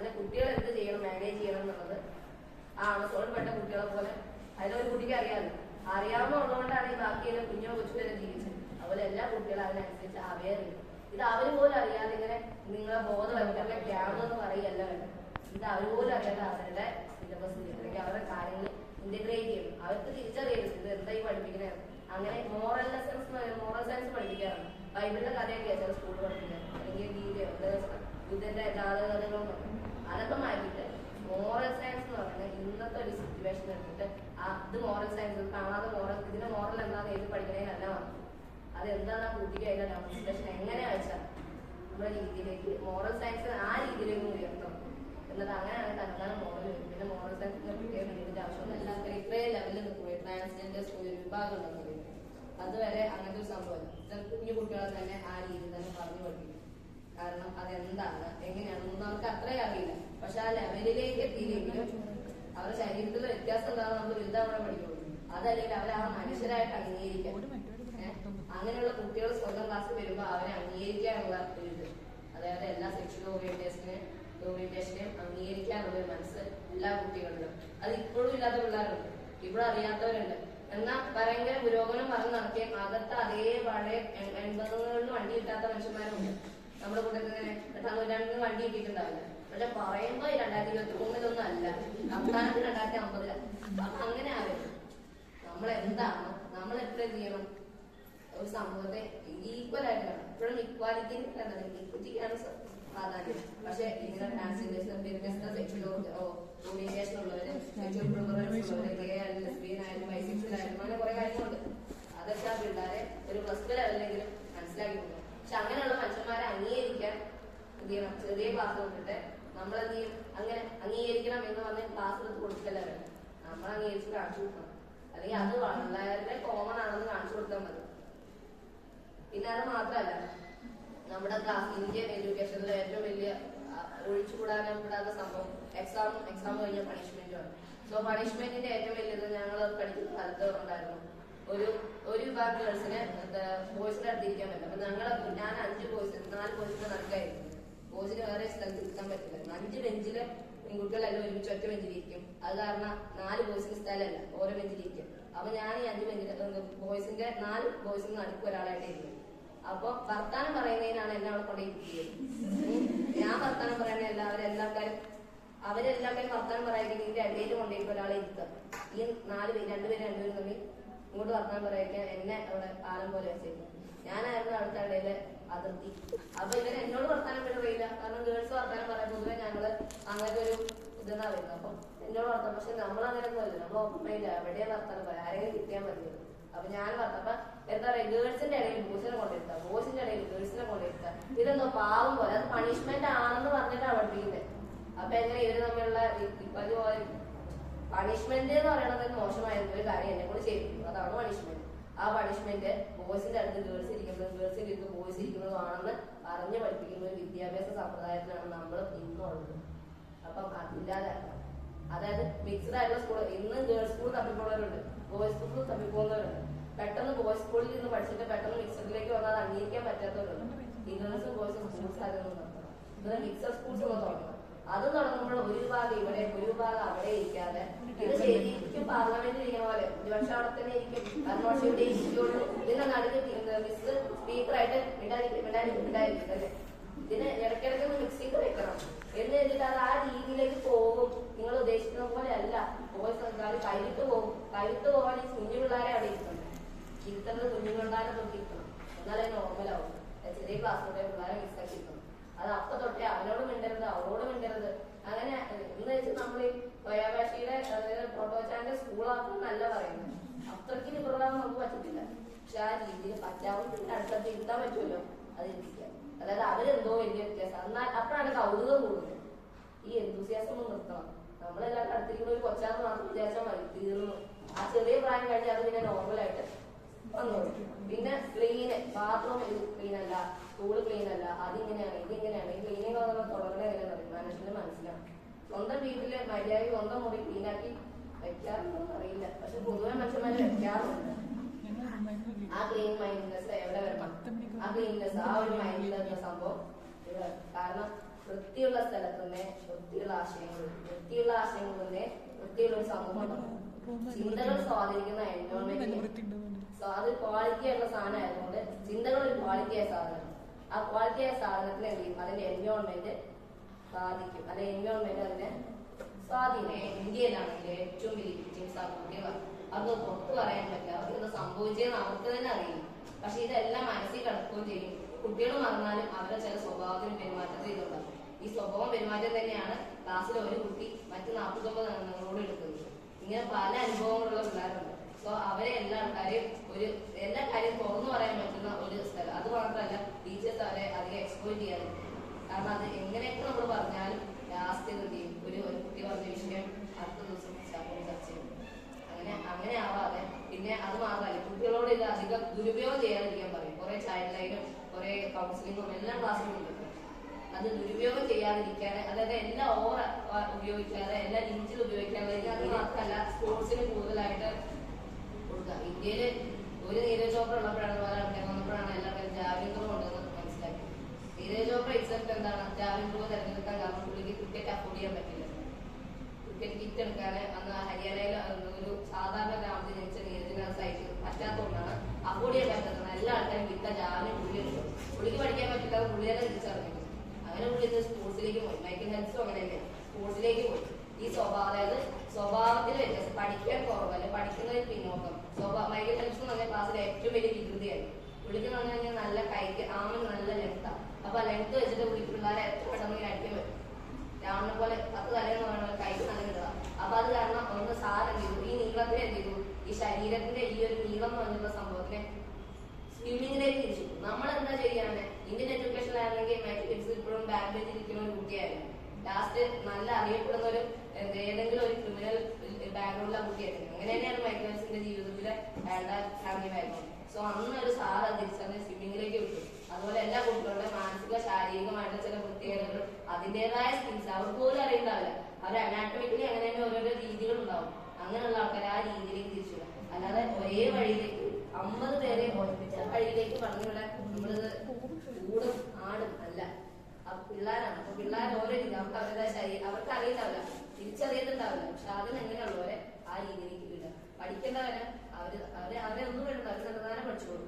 അതിലെ കുട്ടികൾ എന്ത് ചെയ്യണം? മാനേജ് ചെയ്യണം എന്നുള്ളത്. ആ അണസോൾപ്പെട്ട കുട്ടികളെ പോലെ. അതിലൊരു കുട്ടിക്ക് അറിയാമല്ലോ അറിയാവുന്നതുകൊണ്ടാണ് ഈ ബാക്കിയെല്ലാം കുഞ്ഞോ കൊച്ചുവരെ ജീവിച്ചത്. അതുപോലെ എല്ലാ കുട്ടികളും അതിനനുസരിച്ച് അവയർ ഇത് അവർ പോലും അറിയാതെ ഇങ്ങനെ നിങ്ങളെ ബോധവൽക്കരണ ക്യാമ്പ് എന്ന് പറയല്ല വേണ്ടത് ഇത് അവർ പോലും അറിയാതെ അവരുടെ സിലബസ് അല്ലെങ്കിൽ അവരുടെ കാര്യങ്ങൾ ഇന്റഗ്രേറ്റ് ചെയ്യണം അവർക്ക് തിരിച്ചറിയരുത്. ഇത് എന്താ ഈ പഠിപ്പിക്കുന്നത്? അങ്ങനെ മോറൽ ലെസൺസ് മോറൽ സയൻസ് പഠിപ്പിക്കാറുണ്ട്. ബൈബിളിന്റെ കഥയൊക്കെ ചില സ്കൂളിൽ പഠിപ്പിക്കാൻ അല്ലെങ്കിൽ ഗീതയോ ബുദ്ധന്റെ ജാതകഥകളും അതൊക്കെ മാറ്റിയിട്ട് മോറൽ സയൻസ് എന്ന് പറയുന്നത് ഇന്നത്തെ ഒരു സിറ്റുവേഷൻ എടുത്തിട്ട് അത് മോറൽ സയൻസ് കാണാതെ മോറൽ ഇതിനെ മോറൽ എന്താന്ന് എഴുതി പഠിക്കണേനല്ല വന്നു അത് എന്താണ് ആ കുട്ടിക്ക് അതിന്റെ ഡെമോൺസ്ട്രേഷൻ എങ്ങനെ വെച്ചാൽ നമ്മുടെ രീതിയിലേക്ക് മോറൽ സയൻസ് ആ രീതിയിലേക്ക് ഉയർത്തണം. എന്നിട്ട് അങ്ങനെയാണ് തന്നെത്താൻ മോറൽ പിന്നെ മോറൽ സയൻസ് പ്രത്യേക ഇതിന്റെ ആവശ്യമൊന്നുമില്ല ഇത്രയും ലെവലിൽ നിൽക്കുമ്പോൾ ട്രാൻസ്ജെൻഡേഴ്സ് ഒരു വിഭാഗം ഉണ്ടെന്ന് പറയും അതുവരെ അങ്ങനത്തെ ഒരു സംഭവം കുഞ്ഞു കുട്ടികളെ തന്നെ ആ രീതിയിൽ തന്നെ പറഞ്ഞു പഠിപ്പിക്കും കാരണം അതെന്താണ്? എങ്ങനെയാണെന്നൊന്നും അവർക്ക് അത്രയും അറിയില്ല. പക്ഷെ ആ ലെവലിലേക്ക് എത്തിയില്ലെങ്കിലും അവരുടെ ശരീരത്തിലെ വ്യത്യാസം എന്താണെന്ന് നമ്മൾ വലുതാവണം പഠിക്കുള്ളൂ. അതല്ലെങ്കിൽ അവരെ ആ മനുഷ്യരായിട്ട് അംഗീകരിക്കാം? അങ്ങനെയുള്ള കുട്ടികൾ സ്വന്തം ക്ലാസ്സിൽ വരുമ്പോൾ അവരെ അംഗീകരിക്കാനുള്ള ഒരു ഇത്. അതായത് എല്ലാ സെക്ഷൽ ഓറിയന്റേഷനെ ഓറിയന്റേഷനെയും അംഗീകരിക്കാനുള്ള ഒരു മനസ്സ് എല്ലാ കുട്ടികളിലും അത് ഇപ്പോഴും ഇല്ലാത്ത പിള്ളേരുണ്ട്. ഇപ്പോഴും അറിയാത്തവരുണ്ട്. എന്നാൽ ഭയങ്കര പുരോഗമനം പറഞ്ഞ് നടത്തിയ അകത്ത് അതേ പഴയ എൺ- എൺപതുകളിൽ വണ്ടി കിട്ടാത്ത മനുഷ്യന്മാരുണ്ട്. നമ്മുടെ കൂട്ടത്തിങ്ങനെ എട്ടാം നൂറ്റാണ്ടിൽ വണ്ടി കിട്ടിയിട്ടുണ്ടാവില്ല. പക്ഷെ പറയുമ്പോ രണ്ടായിരത്തി ഇരുപത്തി മൂന്നിലൊന്നും അല്ല. അവസാനത്തിൽ രണ്ടായിരത്തി അമ്പതിലാണ് അപ്പൊ അങ്ങനെ ആവരുത്. നമ്മൾ എന്താണ് നമ്മൾ എത്ര ചെയ്യണം? ഒരു സമൂഹത്തെ ഈക്വൽ ആയിട്ട് കാണണം. ഇപ്പോഴും ഇക്വാലിറ്റി ഇക്വിറ്റിക്കാണ് പ്രാധാന്യം. പക്ഷെ ഇങ്ങനെ ട്രാൻസ്ജെൻഡേഴ്സിനും വ്യത്യസ്ത സെക്ഷൽ ഉള്ളവര് ആയാലും ലെസ്ബിയൻ അങ്ങനെ കുറെ കാര്യങ്ങളുണ്ട്. അതൊക്കെ ആ പിള്ളേരെ ഒരു പ്ലസ് ടു ലെവലിലെങ്കിലും മനസ്സിലാക്കി പക്ഷെ അംഗീകരിക്കാൻ എന്ത് ചെറിയ ക്ലാസ് കൊണ്ടിട്ട് നമ്മൾ അങ്ങനെ അംഗീകരിക്കണം എന്ന് പറഞ്ഞ് ക്ലാസ് എടുത്ത് കൊടുക്കല്ല വേണം നമ്മൾ അംഗീകരിച്ച് കാണിച്ചു കൊടുക്കണം. അല്ലെങ്കിൽ അത് വളരെ കോമൺ ആണെന്ന് കാണിച്ചു കൊടുക്കാൻ മതി. പിന്നെ അത് മാത്രമല്ല നമ്മുടെ ക്ലാസ് ഇന്ത്യൻ എഡ്യൂക്കേഷനിലെ ഏറ്റവും വലിയ കൂടാത്ത സംഭവം എക്സാം എക്സാം കഴിഞ്ഞ പണിഷ്മെന്റുമാണ് സോ പണിഷ്മെന്റിന്റെ ഏറ്റവും വലിയത് ഞങ്ങൾ പഠിക്കുന്ന സ്ഥലത്ത് ഉണ്ടായിരുന്നു. ഒരു ഒരു വിഭാഗം ഗേൾസിന് ബോയ്സിന്റെ അടുത്തിരിക്കാൻ പറ്റും അപ്പൊ ഞാൻ അഞ്ച് ബോയ്സ് നാല് ബോയ്സിന്റെ നടക്കായിരുന്നു. ബോയ്സിന് വേറെ സ്ഥലത്ത് ഇരിക്കാൻ പറ്റില്ല. അഞ്ച് ബെഞ്ചിൽ പെൺകുട്ടികളെല്ലാം ഒരുമിച്ച് ഒറ്റ ബെഞ്ചിലിരിക്കും. അത് കാരണം നാല് ബോയ്സിന് സ്ഥലമല്ല ഓരോ ബെഞ്ചിലിരിക്കും. അപ്പൊ ഞാൻ ഈ അഞ്ച് ബെഞ്ചിൽ ബോയ്സിന്റെ നാല് ബോയ്സിന് ഒരാളായിട്ട് ഇരിക്കും അപ്പൊ വർത്താനം പറയുന്നതിനാണ് എന്നെ അവിടെ കൊണ്ടിരിക്കുന്നത് ഞാൻ വർത്താനം പറയുന്ന എല്ലാവരും എല്ലാവർക്കും അവരെല്ലാവരും വർത്താനം പറയുന്നത് ഇതിന്റെ ഇടയിൽ കൊണ്ടിരിക്കും ഒരാളെ ഇരുത്തുക. ഈ നാല് പേര് രണ്ടുപേരും രണ്ടുപേരും തമ്മിൽ ഇങ്ങോട്ട് വർത്താനം പറയാൻ എന്നെ അവിടെ ആലം പോലെ വെച്ചേക്കും ഞാനായിരുന്നു അടുത്ത അതിർത്തി. അപ്പൊ ഇവർ എന്നോട് വർത്താനം പറയില്ല കാരണം ഗേൾസ് വർത്താനം പറയാൻ പൊതുവെ ഞങ്ങൾ അങ്ങനത്തെ ഒരു ഇതെന്നാ വരുന്നത് അപ്പൊ എന്നോട് വർത്താനം പക്ഷെ നമ്മൾ അങ്ങനെ അല്ല നമ്മൾ ഒപ്പമയില്ല എവിടെയാ വർത്താനം പറയാം? ആരെങ്കിലും കിട്ടിയാൽ മതി. അപ്പൊ ഞാൻ വർത്താനം അപ്പൊ എന്താ പറയാ? ഗേൾസിന്റെ ഇടയിൽ ബോസിനെ കൊണ്ടിരുത്താം ബോസിന്റെ ഇടയിൽ ഗേൾസിനെ കൊണ്ടിരുത്താം ഇതെന്തോ പാവം പോലെ. അത് പണിഷ്മെന്റ് ആണെന്ന് പറഞ്ഞിട്ടാണ് പഠിപ്പിക്കുന്നത് അപ്പൊ എങ്ങനെ ഇവർ തമ്മിലുള്ള ഇപ്പത് പോലെ പണിഷ്മെന്റ് എന്ന് പറയുന്നത് മോശമായ ഒരു കാര്യം എന്നെ കൂടി ചെയ്യിപ്പിക്കും. അതാണ് പണിഷ്മെന്റ് ആ പണിഷ്മെന്റ് ബോയ്സിന്റെ അടുത്ത് ഗേൾസ് ഇരിക്കുന്നത് ഗേൾസിന്റെ അടുത്ത് ബോയ്സ് ഇരിക്കുന്നതുമാണെന്ന് പറഞ്ഞ് പഠിപ്പിക്കുന്ന ഒരു വിദ്യാഭ്യാസ സമ്പ്രദായത്തിലാണ് നമ്മൾ ഇന്നുള്ളത് അപ്പം അതില്ലാതാക്കണം അതായത് മിക്സ്ഡ് ആയിട്ടുള്ള സ്കൂൾ ഇന്ന് ഗേൾസ് സ്കൂൾ തപ്പിപ്പോണവരുണ്ട് ബോയ്സ് സ്കൂൾ തപ്പിപ്പോകുന്നവരുണ്ട് പെട്ടെന്ന് ബോയ്സ് സ്കൂളിൽ നിന്ന് പഠിച്ചിട്ട് പെട്ടെന്ന് മിക്സഡിലേക്ക് വന്നാൽ അംഗീകരിക്കാൻ പറ്റാത്തവരുണ്ട്. ഗേൾസും ബോയ്സും സ്കൂൾസ് ആയിരുന്നു നടത്തണം ഇത് മിക്സഡ് സ്കൂൾസ് ഒന്ന് തുടങ്ങണം അത് തുടങ്ങുമ്പോൾ ഒരു ഭാഗം ഇവിടെ ഒരു ഭാഗം അവിടെ ഇരിക്കാതെ ഇത് ശരിക്കും പാർലമെന്റിൽ ഇരിക്കുന്ന പോലെ ഒരുപക്ഷെ അവിടെ തന്നെ ഇരിക്കും. കാരണം ഇവിടെ ഇരിക്കുള്ളൂ ഇതിന്റെ നടുക്ക് മിസ് സ്പീക്കറായിട്ട് ഇടാതിരിക്കും ഇടാതിരിക്കും അല്ലേ? ഇതിന് ഇടയ്ക്കിടയ്ക്ക് ഒന്ന് മിക്സ് ചെയ്ത് വെക്കണം. എന്ന് വെച്ചിട്ട് അത് ആ രീതിയിലേക്ക് പോകും. നിങ്ങൾ ഉദ്ദേശിക്കുന്ന പോലെ അല്ല പോയി സംസാരം കഴുത്ത് പോകും. കഴുത്ത് പോകാൻ ഈ കുഞ്ഞു പിള്ളേരെ അവിടെ ഇരിക്കണം ഇരുത്തേണ്ടത് കുഞ്ഞു പിള്ളേരെ തൊട്ടിരിക്കണം എന്നാലേ നോർമലാവും ചെറിയ ക്ലാസ്സിലൂടെ പിള്ളേരെ മിക്സ് ആക്കി ഇരുത്തണം അത് അപ്പൊ തൊട്ടേ അവനോട് മിണ്ടരുത് അവളോട് മിണ്ടരുത്. അങ്ങനെ എന്ന് വെച്ച് നമ്മൾ ഈ ബയോഭാഷയുടെ അതായത് പ്രോട്ടോചാന്റെ സ്കൂളാക്കും നല്ല പറയുന്നത്. അത്രയ്ക്ക് ലിബറലാവും നമുക്ക് പറ്റത്തില്ല. പക്ഷെ ആ രീതിയിൽ പറ്റാവുന്ന അടുത്ത ഇരുത്താൻ പറ്റുമല്ലോ. അത് ഇരുത്തിക്കാം അതായത് അവരെന്തോ വലിയ വ്യത്യാസം. എന്നാൽ അപ്പോഴാണ് കൗതുകം കൂടുന്നത്. ഈ എന്തുസിയാസം ഒന്ന് നിർത്തണം. നമ്മളെല്ലാം അടുത്തിരിക്കുന്ന ഒരു കൊച്ചാന്ന് മാത്രം വിചാരിച്ചാൽ മതി തീർന്നു. ആ ചെറിയ പ്രായം കഴിഞ്ഞാൽ അത് പിന്നെ നോർമലായിട്ട് വന്നു പിന്നെ ക്ലീന് ബാത്റൂം ഇത് ക്ലീൻ അല്ല സ്കൂൾ ക്ലീൻ അല്ല അതിങ്ങനെയാണ് ഇതിങ്ങനെയാണ്. ഈ ക്ലീനിങ് തുടങ്ങണ എങ്ങനെയാണെന്ന് അറിയും? മനുഷ്യന് മനസ്സിലാണ്. സ്വന്തം വീട്ടിൽ മര്യാദ സ്വന്തം മുറി ക്ലീനാക്കി വെക്കാറുണ്ടോന്ന് അറിയില്ല. പക്ഷെ പൊതുവെ മനുഷ്യന്മാര് വെക്കാറുണ്ട്. ആ ക്ലീൻ മൈൻഡ്നെസ് എവിടെ വരണം? ക്ലീൻനെസ് ആ ഒരു മൈൻഡിൽ വരുന്ന സംഭവം. കാരണം വൃത്തിയുള്ള സ്ഥലത്ത് തന്നെ വൃത്തിയുള്ള ആശയങ്ങൾ വൃത്തിയുള്ള ആശയങ്ങൾ തന്നെ വൃത്തിയുള്ള ഒരു സമൂഹം. ചിന്തകൾ സ്വാധീനിക്കുന്ന എൻവയോൺമെന്റ് അത് ക്വാളിറ്റി ആയിട്ടുള്ള സാധനം ആയതുകൊണ്ട് ചിന്തകൾ ഒരു ക്വാളിറ്റി ആയ സാധനം. ആ ക്വാളിറ്റി ആയ സാധനത്തിന് എന്ത് ചെയ്യും അതിന്റെ എൻവയോൺമെന്റ് ബാധിക്കും. അല്ലെ എൻവയോൺമെന്റ് അതിനെ സ്വാധീനം. ഇന്ത്യയിലാണെങ്കിൽ ഏറ്റവും വലിയ വിക്ടിംസ് ആ കുട്ടികളാണ്. അത് പുറത്തു പറയാൻ പറ്റില്ല. അവർക്ക് ഇത് സംഭവിച്ചതെന്ന് അവർക്ക് തന്നെ അറിയില്ല. പക്ഷെ ഇതെല്ലാം മനസ്സിൽ കിടക്കുകയും ചെയ്യും. കുട്ടികൾ മറന്നാലും അവരുടെ ചില സ്വഭാവത്തിനും പെരുമാറ്റത്തിൽ ഇതുണ്ടാകും ഈ സ്വഭാവം പെരുമാറ്റം തന്നെയാണ് ക്ലാസ്സിലെ ഒരു കുട്ടി മറ്റു നാൽപ്പത്തൊമ്പത് അംഗങ്ങളോട് എടുക്കുന്നത് ഇങ്ങനെ പല അനുഭവങ്ങളുള്ള പിള്ളേരുണ്ട്. സോ അവരെ എല്ലാ ആൾക്കാരെയും ഒരു എല്ലാ കാര്യം തുറന്നു പറയാൻ പറ്റുന്ന ഒരു സ്ഥലം. അത് മാത്രമല്ല ടീച്ചേഴ്സ് അവരെ അധികം എക്സ്പ്ലോയിറ്റ് ചെയ്യാറില്ല കാരണം അത് എങ്ങനെയൊക്കെ നമ്മൾ പറഞ്ഞാലും ലാസ്റ്റ് എന്ത് ചെയ്യും ഒരു ഒരു കുട്ടി പറഞ്ഞ വിഷയം അടുത്ത ദിവസം സ്റ്റാഫോട് ചർച്ച ചെയ്യും അങ്ങനെ അങ്ങനെ ആവാതെ പിന്നെ അത് മാത്രമല്ല കുട്ടികളോട് ഇത് അധികം ദുരുപയോഗം ചെയ്യാതിരിക്കാൻ പറയും കുറെ ചൈൽഡ് ലൈനും കുറെ കൗൺസിലിങ്ങും എല്ലാം ക്ലാസ്സിലുണ്ട് അത് ദുരുപയോഗം ചെയ്യാതിരിക്കാതെ അതായത് എല്ലാ ഓവർ ഉപയോഗിക്കാതെ എല്ലാ ലിമിറ്റിൽ ഉപയോഗിക്കാതെ അത് മാത്രമല്ല സ്പോർട്സിന് കൂടുതലായിട്ട് കൊടുക്കുക. ഇന്ത്യയിൽ ഒരു നീരജ് ചോപ്ര ഉള്ളപ്പോഴാണ് പല ആൾക്കാർ വന്നപ്പോഴാണ് എല്ലാവരും ജാവലിൻ ത്രോ ഉണ്ടെന്ന് മനസ്സിലാക്കി. നീരജ് ചോപ്ര എക്സെപ്റ്റ് എന്താണ്? ജാവലിൻ ത്രോ തിരഞ്ഞെടുക്കാൻ കാരണം പുള്ളിക്ക് ക്രിക്കറ്റ് അഫോർഡ് ചെയ്യാൻ പറ്റില്ല. ക്രിക്കറ്റ് കിറ്റ് എടുക്കാതെ അന്ന് ഹരിയാനയിൽ ഒരു സാധാരണ ഗ്രാമത്തിൽ ജനിച്ച നീരജിനെ സൈറ്റ് പറ്റാത്തതുകൊണ്ടാണ് അഫോർഡ് ചെയ്യാൻ പറ്റാത്തത് എല്ലാ ആൾക്കാരും വിട്ട ജാവലിൻ പുള്ളി എടുക്കും പുള്ളിക്ക് പഠിക്കാൻ പറ്റില്ല അത് പുള്ളി തന്നെ തിരിച്ചറിഞ്ഞു അങ്ങനെ പുള്ളി ഇത് സ്പോർട്സിലേക്ക് പോയി മൈക്കിൾ ഹെൽസും സ്പോർട്സിലേക്ക് പോയി. ഈ സ്വഭാവം അതായത് സ്വഭാവത്തിൽ വ്യത്യാസം. പഠിക്കാൻ കുറവ് അല്ലെങ്കിൽ പഠിക്കുന്നതിൽ പിന്നോക്കം. സ്വഭാവ മൈക്കിൾ ഹെൽസ് എന്ന് പറഞ്ഞ ക്ലാസ്സിലെ ഏറ്റവും വലിയ വികൃതിയായി പുള്ളിക്ക് പറഞ്ഞു കഴിഞ്ഞാൽ നല്ല കൈക്ക് ആമൻ നല്ല ലെങ്ത്താണ് അപ്പൊ ലെങ്ത് വെച്ചിട്ട് പുള്ളി പിള്ളേരെ എത്ര പെട്ടെന്ന് അടിക്കാൻ പറ്റും? രാമനെ പോലെ പത്ത് തലേന്ന് പറയുന്നത് കൈക്ക് നല്ല കിട്ടുക അപ്പൊ അത് കാരണം ഒന്ന് സാർ ചെയ്തു? ഈ നീളത്തിനെ എന്ത് ചെയ്തു? ഈ ശരീരത്തിന്റെ ഈ ഒരു നീളം എന്ന് പറഞ്ഞിട്ടുള്ള സംഭവത്തിനെ സ്വിമ്മിങ്ങിലേക്ക് തിരിച്ചു നമ്മൾ എന്താ ചെയ്യാന് ഇന്ത്യൻ എഡ്യൂക്കേഷനിലാണെങ്കിൽ മൈക്കിൾ കിഡ്സ് ഇപ്പോഴും ബാക്ക് ബെഞ്ചിൽ ഇരിക്കുന്ന ഒരു കുട്ടിയായിരുന്നു ലാസ്റ്റ് നല്ല അറിയപ്പെടുന്ന ഒരു ഏതെങ്കിലും ഒരു ക്രിമിനൽ ബാക്ക്ഗ്രൗണ്ടിലെ കുട്ടിയായിരുന്നു അങ്ങനെ തന്നെയാണ് മൈക്കിൾ കിഡ്സിന്റെ ജീവിതത്തിലെ ഫാമിലി ബാക്ക്ഗ്രൗണ്ട് സോ അന്ന് ഒരു സാർ തിരിച്ചറിഞ്ഞ് സ്വിമ്മിങ്ങിലേക്ക് വിട്ടു. അതുപോലെ എല്ലാ കുട്ടികളുടെ മാനസിക ശാരീരികമായിട്ടുള്ള ചില പ്രത്യേകതകൾ അതിന്റെതായ സ്കിൽസ് അവർക്ക് പോലും അറിയുണ്ടാവില്ല. അവർ അനാട്ടമിക്കലി അങ്ങനെ തന്നെ ഓരോരോ രീതികൾ ഉണ്ടാവും. അങ്ങനെയുള്ള ആൾക്കാർ ആ രീതിയിലേക്ക് തിരിച്ചു അല്ലാതെ ഒരേ വഴിയിലേക്ക് അമ്പത് പേരെ ഒളിപ്പിച്ച വഴിയിലേക്ക് പറഞ്ഞുവിടാൻ നമ്മളിത് കൂടും ആടും അല്ല. ആ പിള്ളേരാണ്. അപ്പൊ പിള്ളേർ ഓരോ രീതി അവർക്ക് അവരുടേതായ ശരീരം അവർക്ക് അറിയുന്നുണ്ടാവില്ല തിരിച്ചറിയുന്നുണ്ടാവില്ല. പക്ഷെ അതിനെങ്ങനെയുള്ളവരെ ആ രീതിയിലേക്ക് വിടുക. പഠിക്കേണ്ടവരെ അവർ അവരെ അവരെ ഒന്നും വേണ്ട അവർ നല്ലതാനെ പഠിച്ചോളും